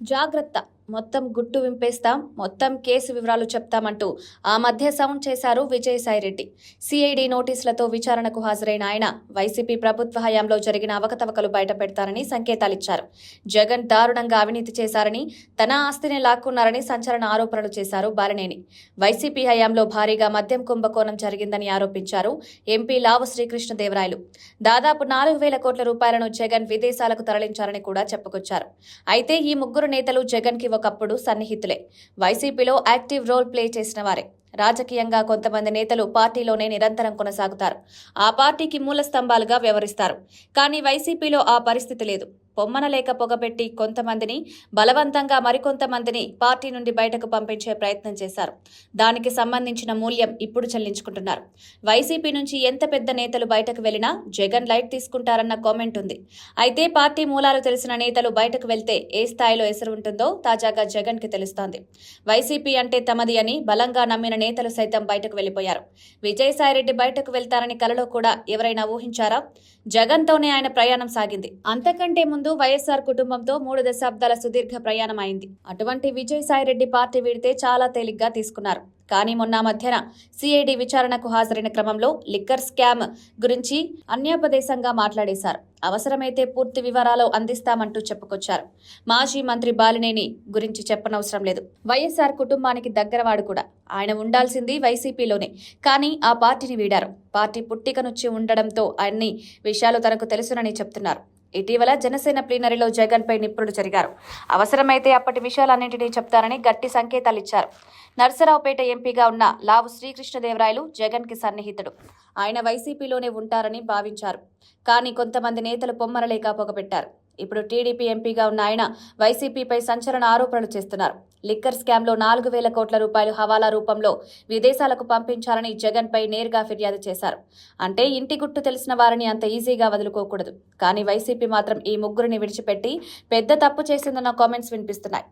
జాగ్రత్త మొత్తం గుట్టు వింపేస్తాం మొత్తం కేసు వివరాలు చెప్తామంటూ ఆ మధ్య సౌండ్ చేశారు విజయసాయిరెడ్డి. సిఐడి నోటీసులతో విచారణకు హాజరైన ఆయన వైసీపీ ప్రభుత్వ హయాంలో జరిగిన అవకతవకలు బయటపెడతారని సంకేతాలిచ్చారు. జగన్ దారుణంగా అవినీతి చేశారని తన ఆస్తిని లాక్కున్నారని సంచలన ఆరోపణలు చేశారు బాలినేని. వైసీపీ హయాంలో భారీగా మద్యం కుంభకోణం జరిగిందని ఆరోపించారు ఎంపీ లావు శ్రీకృష్ణదేవరాయలు. దాదాపు నాలుగు వేల కోట్ల రూపాయలను జగన్ విదేశాలకు తరలించారని కూడా చెప్పుకొచ్చారు. అయితే ఈ ముగ్గురు నేతలు జగన్కి ఒకప్పుడు సన్నిహితులే. వైసీపీలో యాక్టివ్ రోల్ ప్లే చేసిన వారే. రాజకీయంగా కొంతమంది నేతలు పార్టీలోనే నిరంతరం కొనసాగుతారు. ఆ పార్టీకి మూల స్తంభాలుగా వ్యవహరిస్తారు. కానీ వైసీపీలో ఆ పరిస్థితి లేదు. పొమ్మన లేక కొంతమందిని బలవంతంగా మరికొంతమందిని పార్టీ నుండి బయటకు పంపించే ప్రయత్నం చేశారు. దానికి సంబంధించిన మూల్యం ఇప్పుడు చెల్లించుకుంటున్నారు. వైసీపీ నుంచి ఎంత పెద్ద నేతలు బయటకు వెళ్ళినా జగన్ లైట్ తీసుకుంటారన్న కామెంట్ ఉంది. అయితే పార్టీ మూలాలు తెలిసిన నేతలు బయటకు వెళ్తే ఏ స్థాయిలో ఎసరు ఉంటుందో తాజాగా జగన్కి తెలుస్తోంది. వైసీపీ అంటే తమది అని బలంగా నమ్మిన నేతలు సైతం బయటకు వెళ్ళిపోయారు విజయసాయిరెడ్డి బయటకు వెళ్తారని కలలో కూడా ఎవరైనా ఊహించారా? జగన్తోనే ఆయన ప్రయాణం సాగింది. అంతకంటే ముందు ముందు వైఎస్ఆర్ కుటుంబంతో మూడు దశాబ్దాల సుదీర్ఘ ప్రయాణం అయింది అటువంటి విజయసాయిరెడ్డి పార్టీ వీడితే చాలా తేలిగ్గా తీసుకున్నారు. కానీ మొన్న మధ్యన సిఐడి విచారణకు హాజరైన క్రమంలో లిక్కర్ స్కామ్ గురించి అన్యాపదేశంగా మాట్లాడేశారు. అవసరమైతే పూర్తి వివరాలు అందిస్తామంటూ చెప్పుకొచ్చారు. మాజీ మంత్రి బాలినేని గురించి చెప్పనవసరం లేదు. వైఎస్ఆర్ కుటుంబానికి దగ్గరవాడు కూడా. ఆయన ఉండాల్సింది వైసీపీలోనే. కానీ ఆ పార్టీని వీడారు. పార్టీ పుట్టిక నుంచి ఉండడంతో అన్ని విషయాలు తనకు తెలుసునని చెప్తున్నారు. ఇటీవల జనసేన ప్లీనరీలో జగన్ పై నిప్పులు జరిగారు. అవసరమైతే అప్పటి విషయాలన్నింటినీ చెప్తారని గట్టి సంకేతాలు ఇచ్చారు. నర్సరావుపేట ఎంపీగా ఉన్న లావు శ్రీకృష్ణదేవరాయలు జగన్కి సన్నిహితుడు. ఆయన వైసీపీలోనే ఉంటారని భావించారు. కానీ కొంతమంది నేతలు పొమ్మరలేక పొగపెట్టారు ఇప్పుడు టీడీపీ ఎంపీగా ఉన్న ఆయన వైసీపీపై సంచలన ఆరోపణలు చేస్తున్నారు. లిక్కర్ స్కామ్లో నాలుగు వేల కోట్ల రూపాయలు హవాలా రూపంలో విదేశాలకు పంపించాలని జగన్పై నేరుగా ఫిర్యాదు చేశారు. అంటే ఇంటి గుట్టు తెలిసిన వారిని అంత ఈజీగా వదులుకోకూడదు. కానీ వైసీపీ మాత్రం ఈ ముగ్గురిని విడిచిపెట్టి పెద్ద తప్పు చేసిందన్న కామెంట్స్ వినిపిస్తున్నాయి.